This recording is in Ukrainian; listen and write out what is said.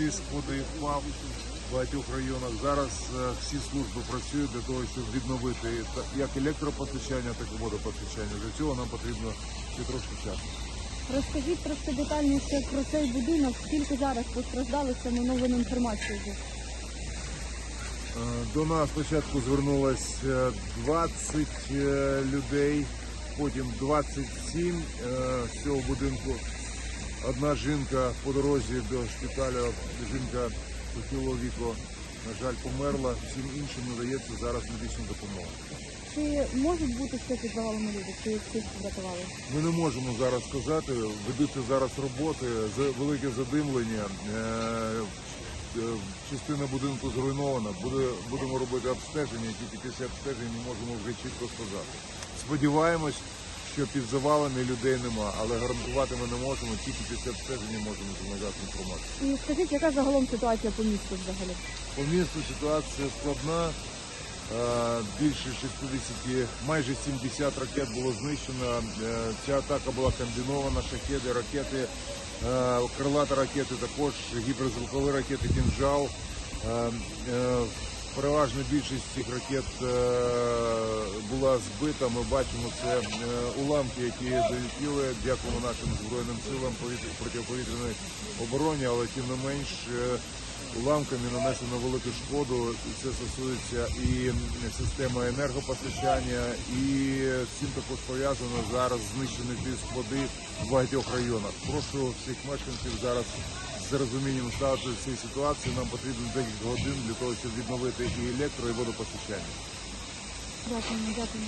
тиск води впав в багатьох районах. Зараз е, всі служби працюють для того, щоб відновити як електропостачання, так і водопостачання. Для цього нам потрібно ще трошки часу. Розкажіть трошки детальніше про цей будинок, скільки зараз постраждалих саме новин інформації. є? Е, До нас спочатку звернулось е, 20 е, людей, потім 27 е, з цього будинку. Одна жінка по дорозі до шпиталю, жінка похилого віку, на жаль, померла. Всім іншим надається зараз медична допомога. Чи можуть бути під завалами люди, чи всіх врятували? Ми не можемо зараз сказати. Ведуться зараз роботи, велике задимлення. Е, е, Частина будинку зруйнована. Буде, будемо робити обстеження. Тільки після обстеження ми можемо вже чітко сказати. Сподіваємось, що під завалами людей нема, але гарантувати ми не можемо. Тільки після обстеження можемо надати інформацію. І скажіть, яка загалом ситуація по місту взагалі? По місту ситуація складна. Е, Більше 60, майже 70 ракет було знищено. Е, Ця атака була комбінована. Шахеди, ракети, е, крилата ракети, також гіперзвукові ракети «Кінжал». Переважна більшість цих ракет збита. Ми бачимо це е, уламки, які долетіли. Дякуємо нашим збройним силам повітря- протиповітряної обороні, але тим не менш. е, Уламками нанесено велику шкоду. Це стосується і системи енергопостачання, і з цим також пов'язано зараз знищений тиск води в багатьох районах. Прошу всіх мешканців зараз з розумінням ставити цій ситуації. Нам потрібно декілька годин для того, щоб відновити і електро, і водопостачання. Дякую, дякую.